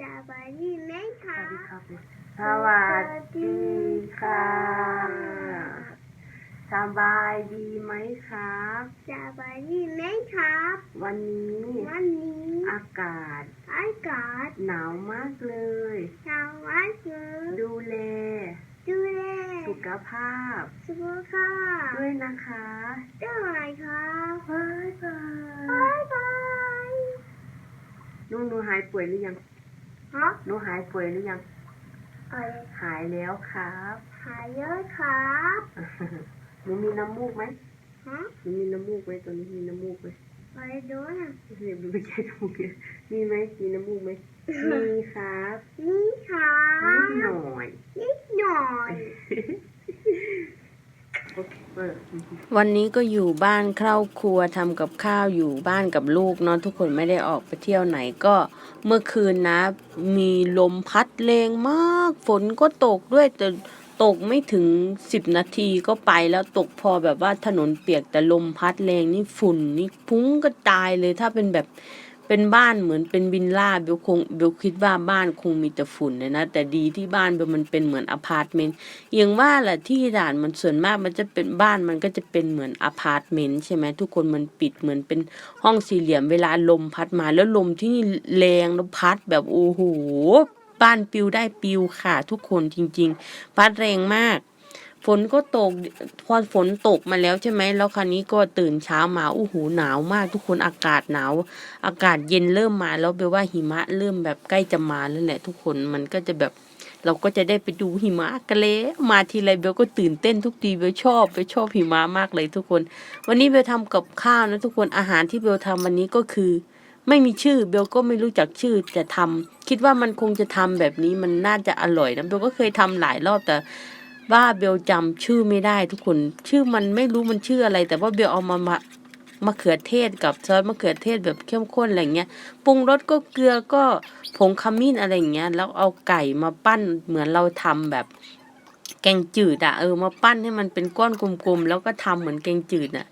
สบายดีไหมคะสวัสดีค่ะสบายดีไหมครับสบายดีไหมครับ วันนี้ วันนี้ อากาศ อากาศ หนาวมากเลยสวัสดีดูแล ดูแล สุขภาพ สุขภาพ ด้วยนะคะด้วยครับบ๊ายบาบ๊ายยบายหนูหนูหายป่วยหรือยัง ฮะหนูหายป่วยหรือยัง อะไรหายแล้วครับหายเยอะครับหนูมีน้ำมูกไหมฮะหนูมีน้ำมูกไหมตัวนี้มีน้ำมูกไหมอะไรด้วยนะเรียบดูไม่ใช่น้ำมูกเนี่ยมีไหมมีน้ำมูกไหมมีครับนี่ครับนิดหน่อยนิดหน่อยโอเคเปิด วันนี้ก็อยู่บ้านครอบครัวทำกับข้าวอยู่บ้านกับลูกเนาะทุกคนไม่ได้ออกไปเที่ยวไหนก็เมื่อคืนนะ มีลมพัดแรงมาก ฝนก็ตกด้วยแต่ตกไม่ถึงสิบนาทีก็ไปแล้วตกพอแบบว่าถนนเปียกแต่ลมพัดแรงนี่ฝุ่นนี่พุ้งก็ตายเลยถ้าเป็นแบบ เป็นบ้านเหมือนเป็นวินล่าเบลคงเบลคิดว่าบ้านคงมีแต่ฝุ่นเลยนะ แต่ดีที่บ้านเบลมันเป็นเหมือนอพาร์ตเมนต์อย่างว่าแหละที่ด่านมันส่วนมากมันจะเป็นบ้านมันก็จะเป็นเหมือนอพาร์ตเมนต์ใช่ไหมทุกคนมันปิดเหมือนเป็นห้องสี่เหลี่ยมเวลาลมพัดมาแล้วลมที่นี่แรงแล้วพัดแบบโอ้โหบ้านปิวได้ปิวค่ะ ทุกคนจริง ๆ พัดแรงมาก ฝนก็ตกพอฝนตกมาแล้วใช่ไหมแล้วคราวนี้ก็ตื่นเช้ามาโอ้โหหนาวมาก ทุกคนอากาศหนาว อากาศเย็นเริ่มมาแล้วแปลว่าหิมะเริ่มแบบใกล้จะมาแล้วแหละ ทุกคนมันก็จะแบบเราก็จะได้ไปดูหิมะกันแล้วมาทีไรเบลก็ตื่นเต้นทุกทีเบลชอบเบลชอบหิมะมากเลยทุกคน วันนี้เบลทำกับข้าวนะทุกคนอาหารที่เบลทำวันนี้ก็คือ ไม่มีชื่อเบลก็ไม่รู้จักชื่อแต่ทำคิดว่ามันคงจะทำแบบนี้มันน่าจะอร่อยนะเบลก็เคยทำหลายรอบแต่ ว่าเบลจำชื่อไม่ได้ทุกคน ชื่อมันไม่รู้มันชื่ออะไร แต่ว่าเบลเอามามามะเขือเทศกับซอสมะเขือเทศแบบเข้มข้นอะไรเงี้ยปรุงรสก็เกลือก็ผงขมิ้นอะไรเงี้ย แล้วเอาไก่มาปั้นเหมือนเราทำแบบแกงจืดอะเออมาปั้นให้มันเป็นก้อนกลมๆแล้วก็ทำเหมือนแกงจืดอะ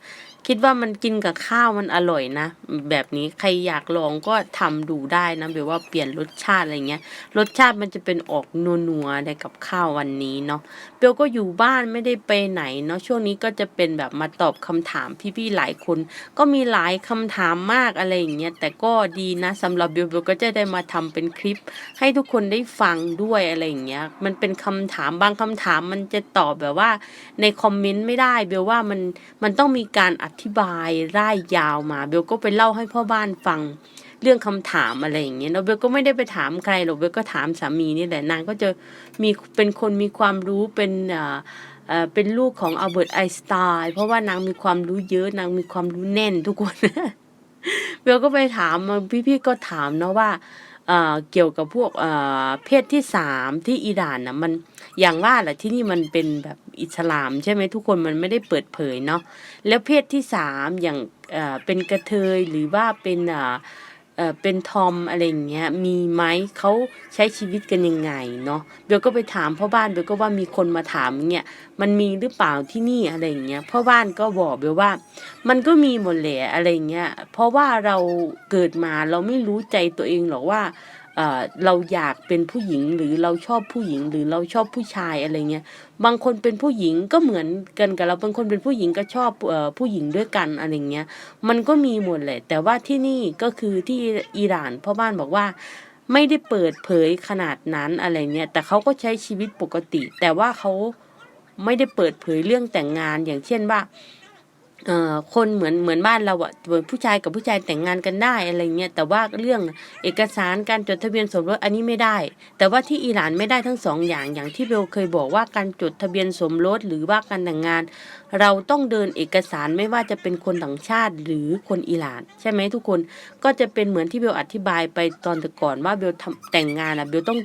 คิดว่ามันกินกับข้าวมันอร่อยนะ แบบนี้ใครอยากลองก็ทำดูได้นะแบบว่าเปลี่ยนรสชาติอะไรเงี้ย รสชาติมันจะเป็นออกนัวๆในกับข้าววันนี้เนาะเบลก็อยู่บ้านไม่ได้ไปไหนเนาะช่วงนี้ก็จะเป็นแบบมาตอบคำถามพี่ๆหลายคน ก็มีหลายคำถามมากอะไรอย่างเงี้ยแต่ก็ดีนะสำหรับเบลเบลก็จะได้มาทำเป็นคลิป ให้ทุกคนได้ฟังด้วยอะไรอย่างเงี้ยมันเป็นคำถามบางคำถามมันจะตอบแบบว่าในคอมเมนต์ไม่ได้เบลว่ามันมันต้องมีการอธิบายร่ายยาวมา เบลก็ไปเล่าให้พ่อบ้านฟังเรื่องคำถามอะไรอย่างเงี้ยเนาเบลก็ไม่ได้ไปถามใครหรอกเบลก็ถามสามีนี่แหละนางก็จะมีเป็นคนมีความรู้เป็นอ่าเอ่อเป็นลูกของอัลเบิร์ตไอน์สไตน์เพราะว่านางมีความรู้เยอะนางมีความรู้แน่นทุกคนเบลก็ไปถามมาพี่ๆก็ถามเนาะว่า เเกี่ยวกับพวกเเพศที่สามที่อิหร่านนะมันอย่างว่าแหละที่นี่มันเป็นแบบอิสลาม ใช่ไหมทุกคนมันไม่ได้เปิดเผยเนาะแล้วเพศที่สามอย่างเเป็นกระเทยหรือว่าเป็น เออเป็นทอมอะไรอย่างเงี้ยมีไหมเขาใช้ชีวิตกันยังไงเนาะเบลก็ไปถามพ่อบ้านเบลก็ว่ามีคนมาถามเงี้ยมันมีหรือเปล่าที่นี่อะไรอย่างเงี้ยพ่อบ้านก็บอกเบลว่า มันก็มีหมดแหละอะไรอย่างเงี้ยเพราะว่าเราเกิดมาเราไม่รู้ใจตัวเองหรอกว่า เราอยากเป็นผู้หญิงหรือเราชอบผู้หญิงหรือเราชอบผู้ชายอะไรเงี้ยบางคนเป็นผู้หญิงก็เหมือนกันกับเราบางคนเป็นผู้หญิงก็ชอบผู้หญิงด้วยกันอะไรเงี้ยมันก็มีหมดแหละ แต่ว่าที่นี่ก็คือที่อิหร่านพ่อบ้านบอกว่าไม่ได้เปิดเผยขนาดนั้นอะไรเนี่ยแต่เขาก็ใช้ชีวิตปกติ แต่ว่าเขาไม่ได้เปิดเผยเรื่องแต่งงานอย่างเช่นว่า คนเหมือนเหมือนบ้านเราอะเหมือนผู้ชายกับผู้ชายแต่งงานกันได้อะไรเงี้ยแต่ว่าเรื่องเอกสารการจดทะเบียนสมรสอันนี้ไม่ได้ แต่ว่าที่อิหร่านไม่ได้ทั้งสองอย่างอย่างที่เบลเคยบอกว่าการจดทะเบียนสมรสหรือว่าการแต่งงาน เราต้องเดินเอกสารไม่ว่าจะเป็นคนต่างชาติหรือคนอิหร่าน ใช่ไหมทุกคนก็จะเป็นเหมือนที่เบลอธิบายไปตอนแต่ก่อนว่าเบลแต่งงานอะเบลต้อง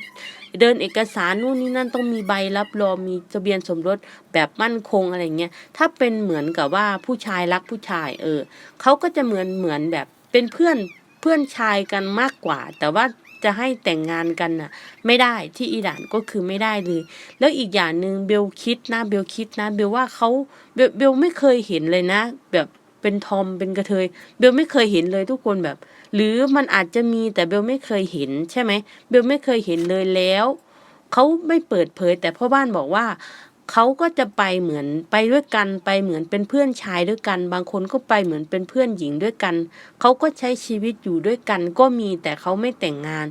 เดินเอกสารนู่นนี่นั่นต้องมีใบรับรองมีทะเบียนสมรสแบบมั่นคงอะไรเงี้ยถ้าเป็นเหมือนกับว่าผู้ชายรักผู้ชายเออเขาก็จะเหมือนเหมือนแบบเป็นเพื่อนเพื่อนชายกันมากกว่า แต่ว่าจะให้แต่งงานกันน่ะ ไม่ได้ที่อิหร่านก็คือไม่ได้เลย แล้วอีกอย่างหนึ่งเบลคิดนะเบลคิดนะเบลว่าเขาเบลเบลไม่เคยเห็นเลยนะ แบบ เป็นทอมเป็นกระเทยเบลไม่เคยเห็นเลยทุกคนแบบ หรือมันอาจจะมีแต่เบลไม่เคยเห็นใช่ไหมเบลไม่เคยเห็นเลยแล้วเขาไม่เปิดเผย แต่พ่อบ้านบอกว่าเขาก็จะไปเหมือนไปด้วยกันไปเหมือนเป็นเพื่อนชายด้วยกัน บางคนก็ไปเหมือนเป็นเพื่อนหญิงด้วยกันเขาก็ใช้ชีวิตอยู่ด้วยกัน ก็มีแต่เขาไม่แต่งงาน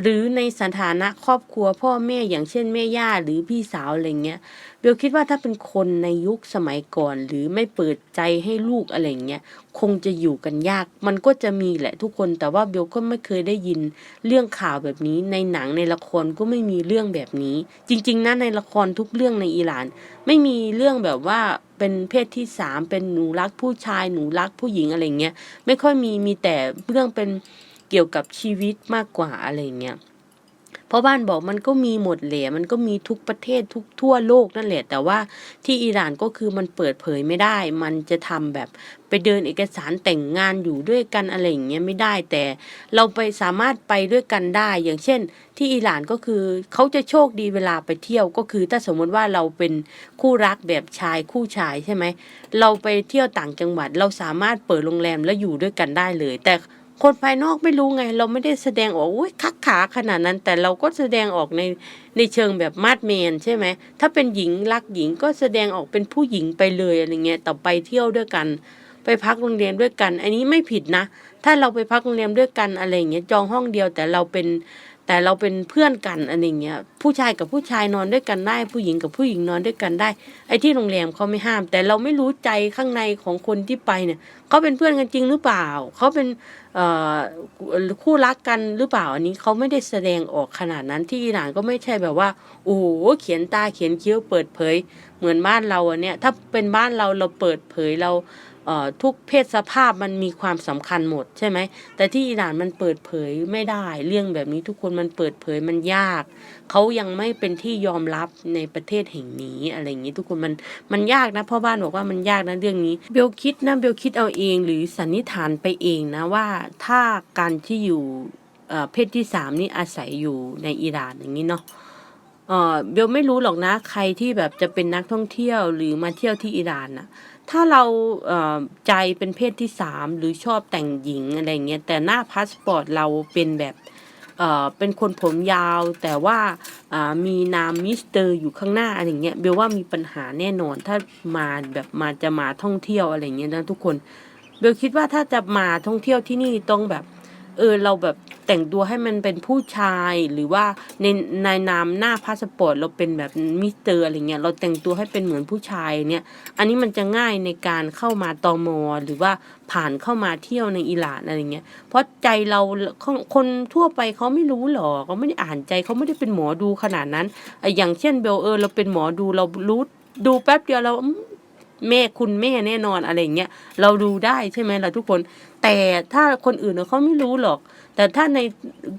หรือในสถานะครอบครัวพ่อแม่อย่างเช่นแม่ย่าหรือพี่สาวอะไรเงี้ย บลคิดว่าถ้าเป็นคนในยุคสมัยก่อน หรือไม่เปิดใจให้ลูกอะไรเงี้ยคงจะอยู่กันยาก มันก็จะมีแหละทุกคนแต่ว่าเบลก็ไม่เคยได้ยินเรื่องข่าวแบบนี้ในหนังในละครก็ไม่มีเรื่องแบบนี้ จริง ๆนะในละครทุกเรื่องในอิหร่าน ไม่มีเรื่องแบบว่าเป็นเพศที่สามเป็นหนูรักผู้ชายหนูรักผู้หญิงอะไรเงี้ยไม่ค่อยมีมีแต่เรื่องเป็นเกี่ยวกับชีวิตมากกว่าอะไรเงี้ย เพราะบ้านบอกมันก็มีหมดแหละมันก็มีทุกประเทศทุกทั่วโลกนั่นแหละ แต่ว่าที่อิหร่านก็คือมันเปิดเผยไม่ได้ มันจะทำแบบไปเดินเอกสารแต่งงานอยู่ด้วยกันอะไรอย่างเงี้ยไม่ได้ แต่เราไปสามารถไปด้วยกันได้ อย่างเช่น ที่อิหร่านก็คือเขาจะโชคดีเวลาไปเที่ยวก็คือ ถ้าสมมติว่าเราเป็นคู่รักแบบชายคู่ชายใช่ไหมเราไปเที่ยวต่างจังหวัดเราสามารถเปิดโรงแรมแล้วอยู่ด้วยกันได้เลย แต่ คนภายนอกไม่รู้ไง เราไม่ได้แสดงออกอุ้ยคักขาขนาดนั้น แต่เราก็แสดงออกในในเชิงแบบมาดเมนใช่ไหมถ้าเป็นหญิงรักหญิงก็แสดงออกเป็นผู้หญิงไปเลยอะไรเงี้ยต่อไปเที่ยวด้วยกัน ไปพักโรงแรมด้วยกัน อันนี้ไม่ผิดนะ ถ้าเราไปพักโรงแรมด้วยกันอะไรเงี้ยจองห้องเดียวแต่เราเป็น แต่เราเป็นเพื่อนกันอะไรเงี้ยผู้ชายกับผู้ชายนอนด้วยกันได้ ผู้หญิงกับผู้หญิงนอนด้วยกันได้ ไอ้ที่โรงแรมเขาไม่ห้าม แต่เราไม่รู้ใจข้างในของคนที่ไปเนี่ยเขาเป็นเพื่อนกันจริงหรือเปล่าเขาเป็นคู่รักกันหรือเปล่าอันนี้เขาไม่ได้แสดงออกขนาดนั้นที่อิหร่านก็ไม่ใช่แบบว่าโอ้โหเขียนตาเขียนคิ้วเปิดเผย เหมือนบ้านเราอันเนี้ยถ้าเป็นบ้านเราเราเปิดเผยเรา ทุกเพศสภาพมันมีความสำคัญหมดใช่ไหม แต่ที่อิหร่านมันเปิดเผยไม่ได้ เรื่องแบบนี้ทุกคนมันเปิดเผยมันยาก เขายังไม่เป็นที่ยอมรับในประเทศแห่งนี้อะไรอย่างนี้ทุกคนมันมันยากนะพ่อบ้านบอกว่ามันยากนะเรื่องนี้เบลคิดนะเบลคิดเอาเองหรือสันนิษฐานไปเองนะว่าถ้าการที่อยู่เพศที่สามนี่อาศัยอยู่ในอิหร่านอย่างนี้เนาะเบลไม่รู้หรอกนะใครที่แบบจะเป็นนักท่องเที่ยวหรือมาเที่ยวที่อิหร่านนะ ถ้าเราใจเป็นเพศที่สามหรือชอบแต่งหญิงอะไรเงี้ยแต่หน้าพาสปอร์ตเราเป็นแบบเป็นคนผมยาว แต่ว่าอ่ามีนามมิสเตอร์อยู่ข้างหน้าอะไรเงี้ยเบลว่ามีปัญหาแน่นอนถ้ามาแบบมาจะมาท่องเที่ยวอะไรเงี้ยนะทุกคนเบลคิดว่าถ้าจะมาท่องเที่ยวที่นี่ต้องแบบ เออเราแบบแต่งตัวให้มันเป็นผู้ชายหรือว่าในในนามหน้าพาสปอร์ตเราเป็นแบบมิสเตอร์อะไรเงี้ยเราแต่งตัวให้เป็นเหมือนผู้ชายเนี่ย อันนี้มันจะง่ายในการเข้ามาตอมอหรือว่าผ่านเข้ามาเที่ยวในอิหร่านอะไรเงี้ยเพราะใจเราคนคนทั่วไปเขาไม่รู้หรอกเขาไม่ได้อ่านใจเขาไม่ได้เป็นหมอดูขนาดนั้นไออย่างเช่นเบลเออเราเป็นหมอดูเรารู้ดูแป๊บเดียวเรา แม่คุณแม่แน่นอนอะไรเงี้ยเราดูได้ใช่ไหมเราทุกคน แต่ถ้าคนอื่นน่ะเขาไม่รู้หรอก แต่ถ้าใน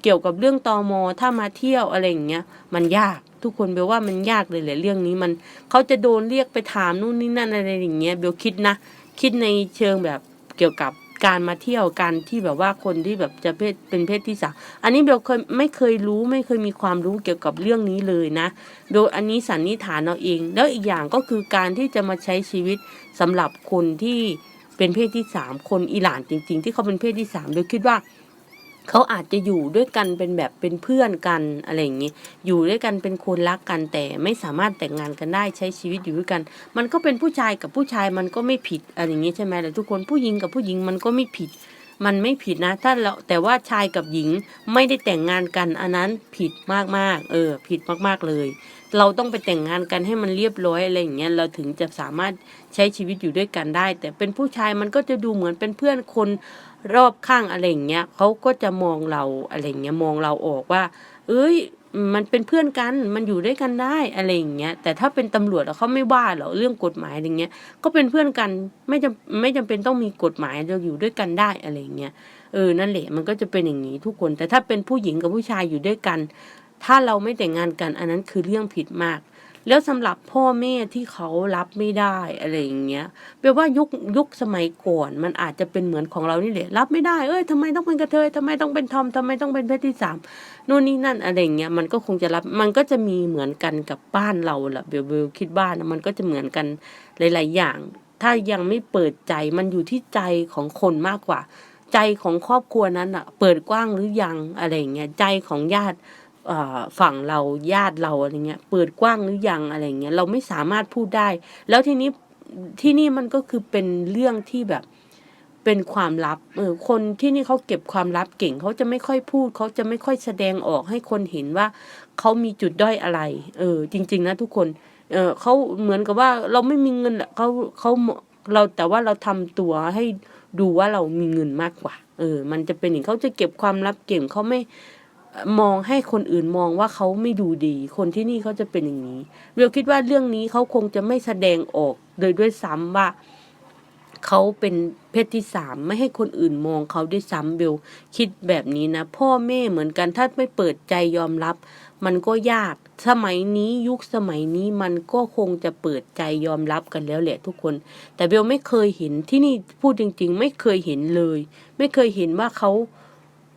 เกี่ยวกับเรื่องตอมอถ้ามาเที่ยวอะไรอย่างเงี้ย มันยากทุกคนเบลว่ามันยากเลยแหละเรื่องนี้มันเขาจะโดนเรียกไปถามนู่นนี่นั่นอะไรอย่างเงี้ยเบลคิดนะ คิดในเชิงแบบเกี่ยวกับ การมาเที่ยวการที่แบบว่าคนที่แบบจะเพศเป็นเพศที่สามอันนี้เบลเคยไม่เคยรู้ไม่เคยมีความรู้เกี่ยวกับเรื่องนี้เลยนะ โดยอันนี้สันนิษฐานเอาเอง แล้วอีกอย่างก็คือการที่จะมาใช้ชีวิตสำหรับคนที่เป็นเพศที่สามคนอิหร่านจริง ๆ ที่เขาเป็นเพศที่สามเบลคิดว่า เขาอาจจะอยู่ด้วยกันเป็นแบบเป็นเพื่อนกันอะไรอย่างนี้อยู่ด้วยกันเป็นคนรักกันแต่ไม่สามารถแต่งงานกันได้ใช้ชีวิตอยู่ด้วยกัน มันก็เป็นผู้ชายกับผู้ชายมันก็ไม่ผิดอะไรอย่างนี้ใช่ไหมแต่ทุกคนผู้หญิงกับผู้หญิงมันก็ไม่ผิด มันไม่ผิดนะ ถ้าเราแต่ว่าชายกับหญิงไม่ได้แต่งงานกันอันนั้นผิดมากๆ เออ ผิดมากๆเลย เราต้องไปแต่งงานกันให้มันเรียบร้อยอะไรอย่างเงี้ยเราถึงจะสามารถใช้ชีวิตอยู่ด้วยกันได้ แต่เป็นผู้ชายมันก็จะดูเหมือนเป็นเพื่อนคน รอบข้างอะไรอย่างเงี้ยเขาก็จะมองเราอะไรอย่างเงี้ยมองเราออกว่า เอ้ยมันเป็นเพื่อนกัน มันอยู่ด้วยกันได้อะไรอย่างเงี้ย แต่ถ้าเป็นตำรวจอะเขาไม่ว่าหรอเรื่องกฎหมายอย่างเงี้ย ก็เป็นเพื่อนกันไม่จำไม่จำเป็นต้องมีกฎหมายเราอยู่ด้วยกันได้อะไรอย่างเงี้ย เออ นั่นแหละ มันก็จะเป็นอย่างนี้ทุกคน แต่ถ้าเป็นผู้หญิงกับผู้ชายอยู่ด้วยกัน ถ้าเราไม่แต่งงานกัน อันนั้นคือเรื่องผิดมาก แล้วสำหรับพ่อแม่ที่เขารับไม่ได้อะไรอย่างเงี้ยแปลว่ายุคยุคสมัยก่อนมันอาจจะเป็นเหมือนของเรานี่แหละรับไม่ได้เอ้ยทำไมต้องเป็นกระเทยทำไมต้องเป็นทอมทำไมต้องเป็นเพศที่สามนู่นนี่นั่นอะไรอย่างเงี้ยมันก็คงจะรับมันก็จะมีเหมือนกันกับบ้านเราแหละเบลเบลคิดบ้านมันก็จะเหมือนกันหลาย ๆ อย่าง ถ้ายังไม่เปิดใจมันอยู่ที่ใจของคนมากกว่า ใจของครอบครัวนั้นอะเปิดกว้างหรือยังอะไรอย่างเงี้ยใจของญาติ ฝั่งเราญาติเราอะไรเงี้ยเปิดกว้างหรือยังอะไรเงี้ยเราไม่สามารถพูดได้ แล้วทีนี้ที่นี่มันก็คือเป็นเรื่องที่แบบเป็นความลับเออคนที่นี่เขาเก็บความลับเก่งเขาจะไม่ค่อยพูดเขาจะไม่ค่อยแสดงออกให้คนเห็นว่าเขามีจุดด้อยอะไร เออ จริง ๆ นะทุกคน เออเขาเหมือนกับว่าเราไม่มีเงินอะเขาเขาเราแต่ว่าเราทำตัวให้ดูว่าเรามีเงินมากกว่า เออ มันจะเป็นอย่างเขาจะเก็บความลับเก่งเขาไม่ มองให้คนอื่นมองว่าเขาไม่ดูดี คนที่นี่เขาจะเป็นอย่างนี้เบลคิดว่าเรื่องนี้เขาคงจะไม่แสดงออกโดยด้วยซ้ำว่าเขาเป็นเพศที่สามไม่ให้คนอื่นมองเขาด้วยซ้ำเบลคิดแบบนี้นะ พ่อแม่เหมือนกันถ้าไม่เปิดใจยอมรับ มันก็ยาก สมัยนี้ยุคสมัยนี้มันก็คงจะเปิดใจยอมรับกันแล้วแหละทุกคน แต่เบลไม่เคยเห็นที่นี่พูดจริง ๆ ไม่เคยเห็นเลย ไม่เคยเห็นว่าเขา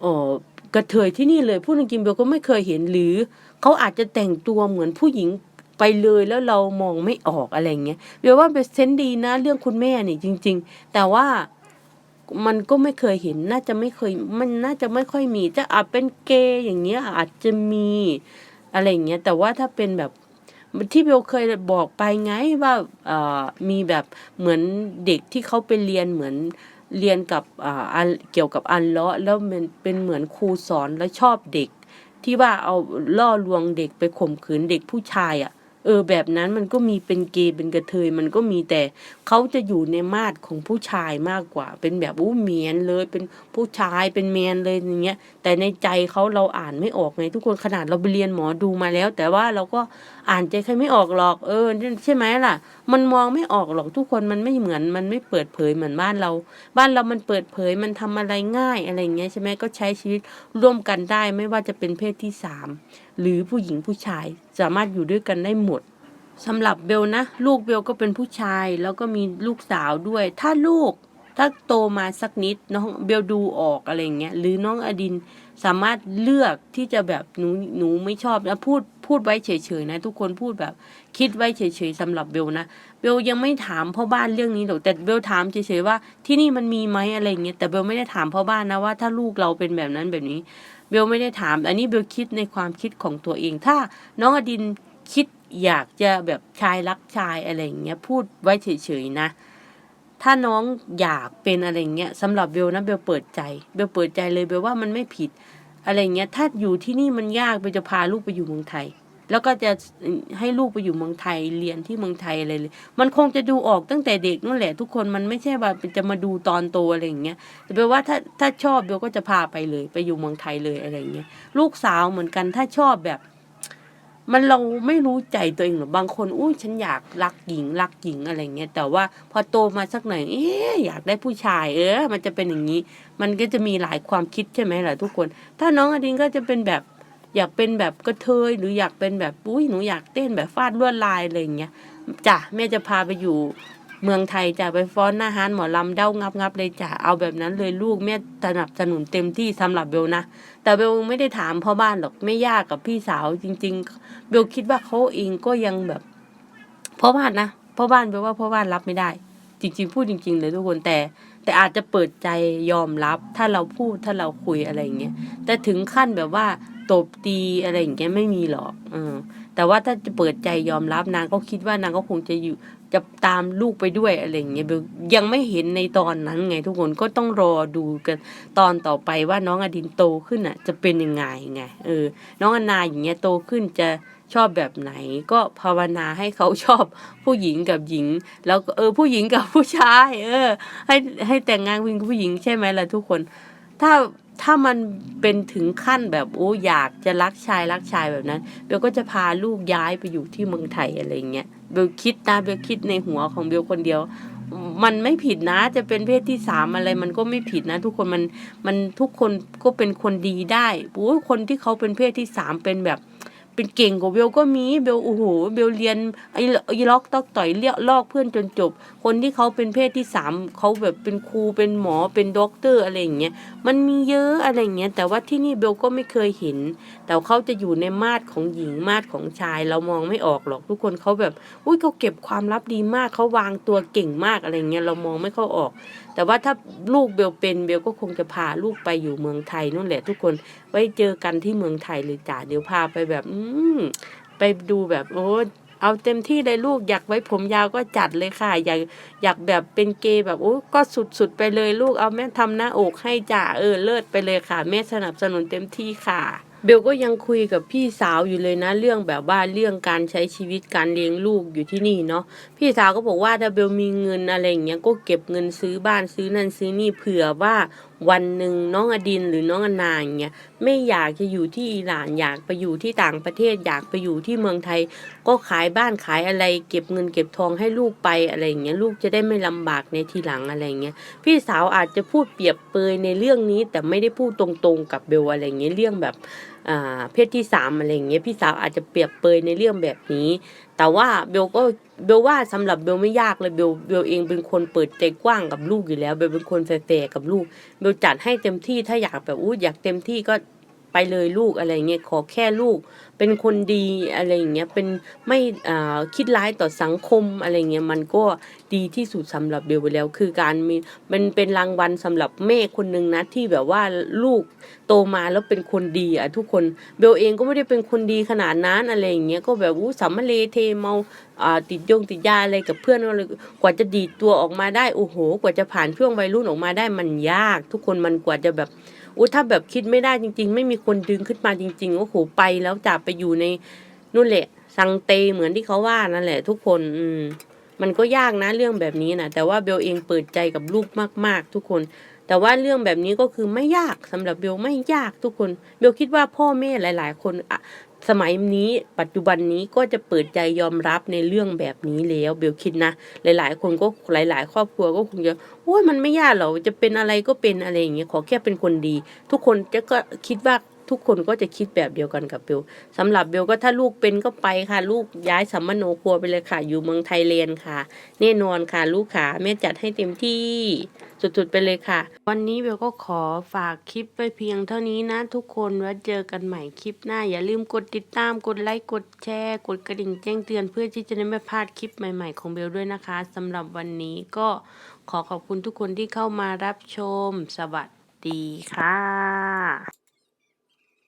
เออ กระเทยที่นี่เลยพูดจริงๆเบลก็ไม่เคยเห็นหรือเขาอาจจะแต่งตัวเหมือนผู้หญิงไปเลยแล้วเรามองไม่ออกอะไรเงี้ยเบลว่าเป็นเซนดีนะเรื่องคุณแม่เนี่ยจริง ๆ แต่ว่ามันก็ไม่เคยเห็นน่าจะไม่เคย มันน่าจะไม่ค่อยมีจะอาจเป็นเกย์อย่างเงี้ยอาจจะมีอะไรเงี้ยแต่ว่าถ้าเป็นแบบที่เบลเคยบอกไปไงว่าเอ่อมีแบบเหมือนเด็กที่เขาไปเรียนเหมือน เรียนกับอ่าอันเกี่ยวกับอันเลาะแล้วมันเป็นเหมือนครูสอนแล้วชอบเด็ก ที่ว่าเอาล่อลวงเด็กไปข่มขืนเด็กผู้ชายอะ่ะ เออแบบนั้นมันก็มีเป็นเกย์เป็นกระเทยมันก็มีแต่เขาจะอยู่ในมาดของผู้ชายมากกว่า เป็นแบบอู้เมียนเลยเป็นผู้ชายเป็นแมนเลยอย่างเงี้ย แต่ในใจเขาเราอ่านไม่ออกไงทุกคนขนาดเราไปเรียนหมอดูมาแล้ว แต่ว่าเราก็อ่านใจใครไม่ออกหรอก เออ ใช่ไหมล่ะ มันมองไม่ออกหรอกทุกคนมันไม่เหมือนมันไม่เปิดเผยเหมือนบ้านเรา บ้านเรามันเปิดเผยมันทำอะไรง่ายอะไรอย่างเงี้ยใช่ไหมก็ใช้ชีวิตร่วมกันได้ไม่ว่าจะเป็นเพศที่สาม หรือผู้หญิงผู้ชายสามารถอยู่ด้วยกันได้หมดสำหรับเบลนะ ลูกเบลก็เป็นผู้ชาย แล้วก็มีลูกสาวด้วย ถ้าลูกถ้าโตมาสักนิดน้องเบลดูออกอะไรอย่างเงี้ยหรือน้องอดินสามารถเลือกที่จะแบบหนูหนูไม่ชอบนะพูดพูดไว้เฉยๆนะ ทุกคนพูดแบบ คิดไว้เฉยๆสำหรับเบลนะเบลยังไม่ถามพ่อบ้านเรื่องนี้หรอกแต่เบลถามเฉยๆว่าที่นี่มันมีไหมอะไรเงี้ยแต่เบลไม่ได้ถามพ่อบ้านนะว่าถ้าลูกเราเป็นแบบนั้นแบบนี้ เบลไม่ได้ถาม อันนี้เบลคิดในความคิดของตัวเอง ถ้าน้องอดินคิดอยากจะแบบชายรักชายอะไรอย่างเงี้ยพูดไว้เฉยๆนะ ถ้าน้องอยากเป็นอะไรเงี้ยสำหรับเบลนะเบลเปิดใจเบลเปิดใจเลยเบลว่ามันไม่ผิดอะไรเงี้ยถ้าอยู่ที่นี่มันยากเบลจะพาลูกไปอยู่เมืองไทย แล้วก็จะให้ลูกไปอยู่เมืองไทยเรียนที่เมืองไทยอะไรเลย มันคงจะดูออกตั้งแต่เด็กนั่นแหละทุกคนมันไม่ใช่ว่าจะมาดูตอนโตอะไรอย่างเงี้ยแต่เบลว่าถ้าถ้าชอบเบลก็จะพาไปเลย ไปอยู่เมืองไทยเลยอะไรอย่างเงี้ยลูกสาวเหมือนกันถ้าชอบแบบ มันเราไม่รู้ใจตัวเองหรอบางคนอุ้ยฉันอยากรักหญิงรักหญิงอะไรเงี้ยแต่ว่าพอโตมาสักหน่อยเอ๊อยากได้ผู้ชาย เออ มันจะเป็นอย่างนี้ มันก็จะมีหลายความคิดใช่ไหมล่ะทุกคน ถ้าน้องอดินก็จะเป็นแบบ อยากเป็นแบบกระเทยหรืออยากเป็นแบบอุ้ยหนูอยากเต้นแบบฟาดลวดลายอะไรอย่างเงี้ยจ้ะแม่จะพาไปอยู่เมืองไทยจ้ะไปฟ้อนหน้าฮานหมอลำเด้างับงับเลยจ้ะเอาแบบนั้นเลยลูกแม่สนับสนุนเต็มที่สำหรับเบลนะ แต่เบลไม่ได้ถามพ่อบ้านหรอกไม่ยากกับพี่สาวจริง ๆ เบลคิดว่าเขาเองก็ยังแบบพ่อบ้านนะพ่อบ้านเบลว่าพ่อบ้านรับไม่ได้ จริง ๆ พูดจริง ๆ เลยทุกคนแต่ แต่อาจจะเปิดใจยอมรับถ้าเราพูดถ้าเราคุยอะไรอย่างเงี้ยแต่ถึงขั้นแบบว่า ตบตีอะไรอย่างเงี้ยไม่มีหรอกเออแต่ว่าถ้าจะเปิดใจยอมรับนางก็คิดว่านางก็คงจะอยู่จะตามลูกไปด้วยอะไรอย่างเงี้ยเบลยังไม่เห็นในตอนนั้นไงทุกคนก็ต้องรอดูกันตอนต่อไปว่าน้องอดินโตขึ้นอะ จะเป็นยังไงไงเออ น้องอนาอย่างเงี้ยโตขึ้นจะชอบแบบไหนก็ภาวนาให้เขาชอบผู้หญิงกับหญิง แล้วเออผู้หญิงกับผู้ชาย เออ ให้ให้แต่งงานผู้หญิงผู้หญิงใช่ไหมล่ะทุกคน ถ้า ถ้ามันเป็นถึงขั้นแบบโอ้อยากจะรักชายรักชายแบบนั้นเบลก็จะพาลูกย้ายไปอยู่ที่เมืองไทยอะไรเงี้ยเบลคิดนะเบลคิดในหัวของเบลคนเดียว มันไม่ผิดนะจะเป็นเพศที่สามอะไรมันก็ไม่ผิดนะ ทุกคนมันมันทุกคนก็เป็นคนดีได้โอ้ยคนที่เขาเป็นเพศที่สามเป็นแบบ เป็นเก่งกว่าเบลก็มีเบลโอ้โหเบลเรียนไอ้ไอ้ล็อกตอกต่อยเลี้ยลอกเพื่อนจนจบ คนที่เขาเป็นเพศที่สามเขาแบบเป็นครูเป็นหมอเป็นด็อกเตอร์อะไรอย่างเงี้ยมันมีเยอะอะไรอย่างเงี้ยแต่ว่าที่นี่เบลก็ไม่เคยเห็น แต่เขาจะอยู่ในมาดของหญิงมาดของชาย เรามองไม่ออกหรอกทุกคนเขาแบบ อุ้ยเขาเก็บความลับดีมากเขาวางตัวเก่งมากอะไรเงี้ยเรามองไม่เข้าออกแต่ว่าถ้าลูกเบลเป็นเบลก็คงจะพาลูกไปอยู่เมืองไทยนู่นแหละทุกคนไว้เจอกันที่เมืองไทยเลยจ้าเดี๋ยวพาไปแบบอืมไปดูแบบโอ้เอาเต็มที่เลยลูกอยากไว้ผมยาวก็จัดเลยค่ะอยากอยากแบบเป็นเกย์แบบโอ้ก็สุดๆไปเลยลูกเอาแม่ทำหน้าอกให้จ่าเออเลิศไปเลยค่ะ แม่สนับสนุนเต็มที่ค่ะ เบลก็ยังคุยกับพี่สาวอยู่เลยนะ เรื่องแบบว่าเรื่องการใช้ชีวิตการเลี้ยงลูกอยู่ที่นี่เนาะพี่สาวก็บอกว่าถ้าเบลมีเงินอะไรอย่างเงี้ยก็เก็บเงินซื้อบ้านซื้อนั่นซื้อนี่เผื่อว่าวันหนึ่งน้องอดินหรือน้องอนาอย่างเงี้ยไม่อยากจะอยู่ที่อิหร่านอยากไปอยู่ที่ต่างประเทศอยากไปอยู่ที่เมืองไทย ก็ขายบ้านขายอะไร เก็บเงินเก็บทองให้ลูกไปอะไรอย่างเงี้ยลูกจะได้ไม่ลำบากในทีหลังอะไรอย่างเงี้ยพี่สาวอาจจะพูดเปรียบเปยในเรื่องนี้แต่ไม่ได้พูดตรงๆกับเบลอะไรอย่างเงี้ยเรื่องแบบ เพศที่สามอะไรอย่างเงี้ยพี่สาวอาจจะเปรียบเปยในเรื่องแบบนี้ แต่ว่าเบลก็เบลว่าสำหรับเบลไม่ยากเลยเบลเบลเองเป็นคนเปิดใจกว้างกับลูกอยู่แล้วเบลเป็นคนแฟร์กับลูกเบลจัดให้เต็มที่ถ้าอยากแบบอู้อยากเต็มที่ก็ ไปเลยลูกอะไรเงี้ยขอแค่ลูก เป็นคนดีอะไรเงี้ยเป็นไม่อ่าคิดร้ายต่อสังคมอะไรเงี้ยมันก็ดีที่สุดสำหรับเบลไปแล้ว คือการมีมันเป็นรางวัลสำหรับแม่คนหนึ่งนะที่แบบว่าลูกโตมาแล้วเป็นคนดีอะทุกคนเบลเองก็ไม่ได้เป็นคนดีขนาดนั้นอะไรเงี้ยก็แบบอู้สามเลเทเมาอ่าติดยงติดยาอะไรกับเพื่อนก็เลยกว่าจะดีดตัวออกมาได้โอ้โห กว่าจะผ่านช่วงวัยรุ่นออกมาได้มันยาก ทุกคนมันกว่าจะแบบ อุ้ถ้าแบบคิดไม่ได้จริง ๆ ไม่มีคนดึงขึ้นมาจริงๆโอ้โหไปแล้วจะไปอยู่ในนู่นแหละ สังเตเหมือนที่เขาว่านั่นแหละ ทุกคนอืมมันก็ยากนะเรื่องแบบนี้นะแต่ว่าเบลเองเปิดใจกับลูกมาก ๆ ทุกคน แต่ว่าเรื่องแบบนี้ก็คือไม่ยากสำหรับเบลไม่ยากทุกคน เบลคิดว่าพ่อแม่หลาย ๆ คน สมัยนี้ปัจจุบันนี้ก็จะเปิดใจยอมรับในเรื่องแบบนี้แล้วเบลคิดนะ หลายๆ คนก็หลาย ๆ ครอบครัวก็คงจะโอ้ยมันไม่ยากหรอกจะเป็นอะไรก็เป็นอะไรอย่างเงี้ยขอแค่เป็นคนดี ทุกคนจะก็คิดว่าทุกคนก็จะคิดแบบเดียวกันกับเบลสำหรับเบลก็ถ้าลูกเป็นก็ไปค่ะ ลูกย้ายสัมมโนครัวไปเลยค่ะ อยู่เมืองไทยเรียนค่ะ แน่นอนค่ะ ลูกขาแม่จัดให้เต็มที่ สุดๆไปเลยค่ะ วันนี้เบลก็ขอฝากคลิปไปเพียงเท่านี้นะทุกคนไว้เจอกันใหม่คลิปหน้า อย่าลืมกดติดตามกดไลค์กดแชร์ กดกระดิ่งแจ้งเตือนเพื่อที่จะได้ไม่พลาดคลิปใหม่ ๆ ของเบลด้วยนะคะสำหรับวันนี้ก็ขอขอบคุณทุกคนที่เข้ามารับชม สวัสดีค่ะ